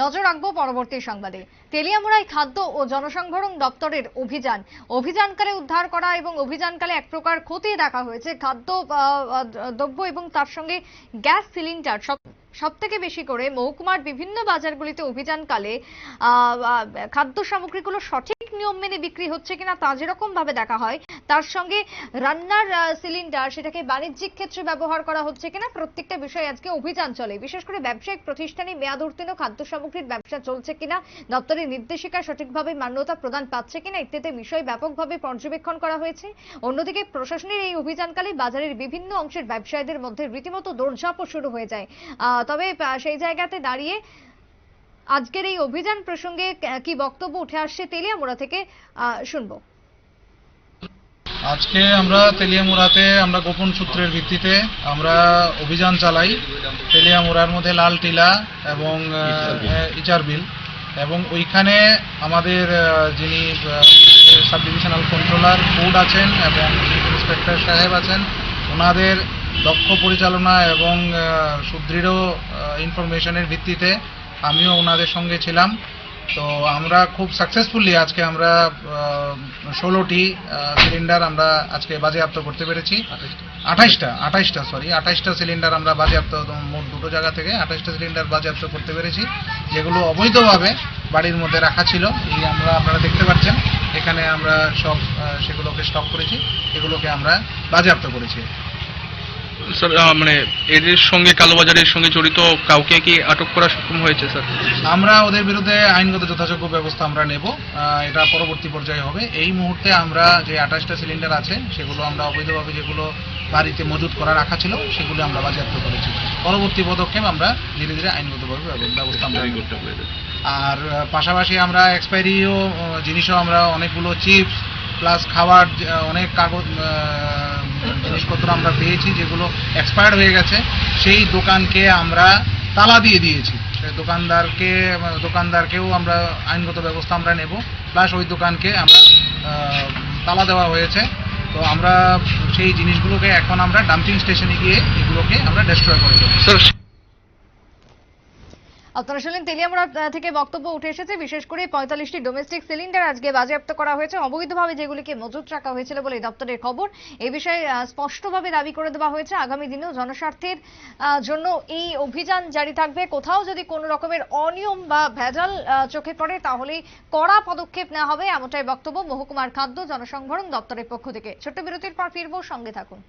নজর রাখব পরবর্তী সংবাদে। তেলিয়ামুড়ায় খাদ্য ও জনসংভরণ দপ্তরের অভিযান। অভিযানকালে উদ্ধার করা এবং অভিযানকালে এক প্রকার ক্ষতি দেখা হয়েছে। খাদ্য দ্রব্য এবং তার সঙ্গে গ্যাস সিলিন্ডার সব থেকে বেশি করে মহকুমার বিভিন্ন বাজারগুলিতে অভিযানকালে খাদ্য সামগ্রীগুলো সঠিক নিয়ম মেনে বিক্রি হচ্ছে কিনা তা যেরকম ভাবে দেখা হয়, তার সঙ্গে রান্নার সিলিন্ডার সেটাকে বাণিজ্যিক ক্ষেত্রে ব্যবহার করা হচ্ছে কিনা প্রত্যেকটা বিষয়ে আজকে অভিযান চলে। বিশেষ করে ব্যবসায়িক প্রতিষ্ঠানে মেয়াদ উত্তীর্ণ খাদ্য সামগ্রীর ব্যবসা চলছে কিনা, দপ্তরের নির্দেশিকা সঠিকভাবে মান্যতা প্রদান পাচ্ছে কিনা ইত্যাদি বিষয় ব্যাপকভাবে পর্যবেক্ষণ করা হয়েছে। অন্যদিকে প্রশাসনের এই অভিযানকালে বাজারের বিভিন্ন অংশের ব্যবসায়ীদের মধ্যে রীতিমতো দৌড়ঝাঁপও শুরু হয়ে যায়। তবে সেই জায়গাতে দাঁড়িয়ে আজকের এই অভিযান প্রসঙ্গে কি বক্তব্য উঠে আসছে তেলিয়ামুড়া থেকে শুনব। আজকে আমরা তেলিয়ামুড়াতে আমরা গোপন সূত্রের ভিত্তিতে আমরা অভিযান চালাই তেলিয়ামুড়ার মধ্যে লাল টিলা এবং ইচারবিল এবং ওইখানে আমাদের যিনি সাব ডিভিশনাল কন্ট্রোলার ফুড আছেন এবং চিফ ইন্সপেক্টর সাহেব আছেন ওনাদের দক্ষ পরিচালনা এবং সুদৃঢ় ইনফরমেশনের ভিত্তিতে আমিও ওনাদের সঙ্গে ছিলাম। তো আমরা খুব সাকসেসফুলি আজকে আমরা ষোলোটি সিলিন্ডার আমরা আজকে বাজেয়াপ্ত করতে পেরেছি। আঠাইশটা আঠাইশটা সরি আঠাইশটা সিলিন্ডার আমরা বাজেয়াপ্ত মোট দুটো জায়গা থেকে আঠাইশটা সিলিন্ডার বাজেয়াপ্ত করতে পেরেছি যেগুলো অবৈধভাবে বাড়ির মধ্যে রাখা ছিল। এই আমরা আপনারা দেখতে পাচ্ছেন এখানে আমরা সব সেগুলোকে স্টক করেছি এগুলোকে আমরা বাজেয়াপ্ত করেছি। মানে এদের সঙ্গে কালোবাজারের সঙ্গে জড়িত কাউকে কি আটক করা সক্ষম হয়েছে, স্যার? আমরা ওদের বিরুদ্ধে আইনগত যথাযোগ্য ব্যবস্থা আমরা নেব। এটা পরবর্তী পর্যায়ে হবে। এই মুহূর্তে আমরা যে আঠাশটা সিলিন্ডার আছে, সেগুলো আমরা অবৈধভাবে যেগুলো বাড়িতে মজুত করা রাখা ছিল, সেগুলো আমরা বাজেয়াপ্ত করেছি। পরবর্তী পদক্ষেপ আমরা ধীরে ধীরে আইনগতভাবে ব্যব- ব্যবস্থা আমরা নেব। আর পাশাপাশি আমরা এক্সপায়ারিও জিনিসও আমরা অনেকগুলো চিপস প্লাস খাবার অনেক কাগজ জিনিসপত্র আমরা পেয়েছি, যেগুলো এক্সপায়ার্ড হয়ে গেছে, সেই দোকানকে আমরা তালা দিয়ে দিয়েছি। দোকানদারকে, দোকানদারকেও আমরা আইনগত ব্যবস্থা আমরা নেব, প্লাস ওই দোকানকে আমরা তালা দেওয়া হয়েছে। তো আমরা সেই জিনিসগুলোকে এখন আমরা ডাম্পিং স্টেশনে গিয়ে এগুলোকে আমরা ডেস্ট্রয় করে দেবো আপনারা শুনলেন তেলিয়ামুড়া থেকে বক্তব্য উঠে এসেছে। বিশেষ করে পঁয়তাল্লিশটি ডোমেস্টিক সিলিন্ডার আজকে বাজেয়াপ্ত করা হয়েছে। অবৈধভাবে যেগুলিকে মজুত রাখা হয়েছিল বলে দপ্তরের খবর। এ বিষয়ে স্পষ্টভাবে দাবি করে দেওয়া হয়েছে। আগামী দিনেও জনস্বার্থের জন্য এই অভিযান জারি থাকবে। কোথাও যদি কোনো রকমের অনিয়ম বা ভেজাল চোখে পড়ে, তাহলে কড়া পদক্ষেপ নেওয়া হবে এমনটাই বক্তব্য। মহকুমার খাদ্য জনসংভরণ দপ্তরের পক্ষ থেকে। ছোট্ট বিরতির পর ফিরবো। সঙ্গে থাকুন।